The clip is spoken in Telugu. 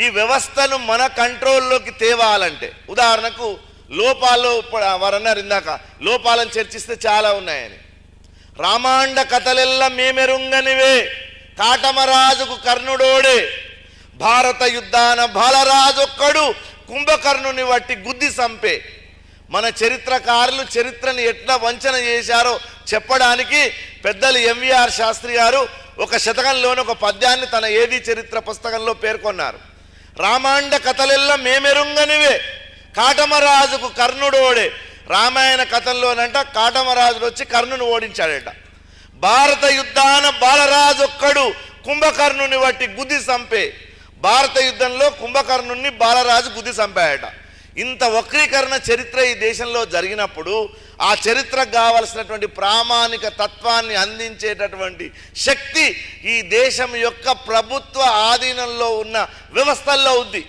ఈ వ్యవస్థను మన కంట్రోల్లోకి తేవాలంటే ఉదాహరణకు లోపాలు ఇప్పుడు వారు అన్నారు ఇందాక లోపాలను చర్చిస్తే చాలా ఉన్నాయని. రామాండ కథలెల్లా మేమెరుంగనివే కాటమరాజుకు కర్ణుడోడే భారత యుద్ధాన బాలరాజొక్కడు కుంభకర్ణుని వట్టి గుద్ది సంపే. మన చరిత్రకారులు చరిత్రని ఎట్లా వంచన చేశారో చెప్పడానికి పెద్దలు ఎంవిఆర్ శాస్త్రి గారు ఒక శతకంలోని ఒక పద్యాన్ని తన ఏది చరిత్ర పుస్తకంలో పేర్కొన్నారు. రామాండ కథలెల్లా మేమెరుంగనివే. కాటమరాజుకు కర్ణుడోడే. రామాయణ కథల్లోనంట కాటమరాజుడు వచ్చి కర్ణుని ఓడించాడట. భారత యుద్ధాన బాలరాజు ఒక్కడు కుంభకర్ణుని వట్టి గుద్ది సంపే. భారత యుద్ధంలో కుంభకర్ణుని బాలరాజు గుద్ది సంపాయట. ఇంత వక్రీకరణ చరిత్ర ఈ దేశంలో జరిగినప్పుడు ఆ చరిత్రకు కావలసినటువంటి ప్రామాణిక తత్వాన్ని అందించేటటువంటి శక్తి ఈ దేశం యొక్క ప్రభుత్వ ఆధీనంలో ఉన్న వ్యవస్థల్లో ఉంది.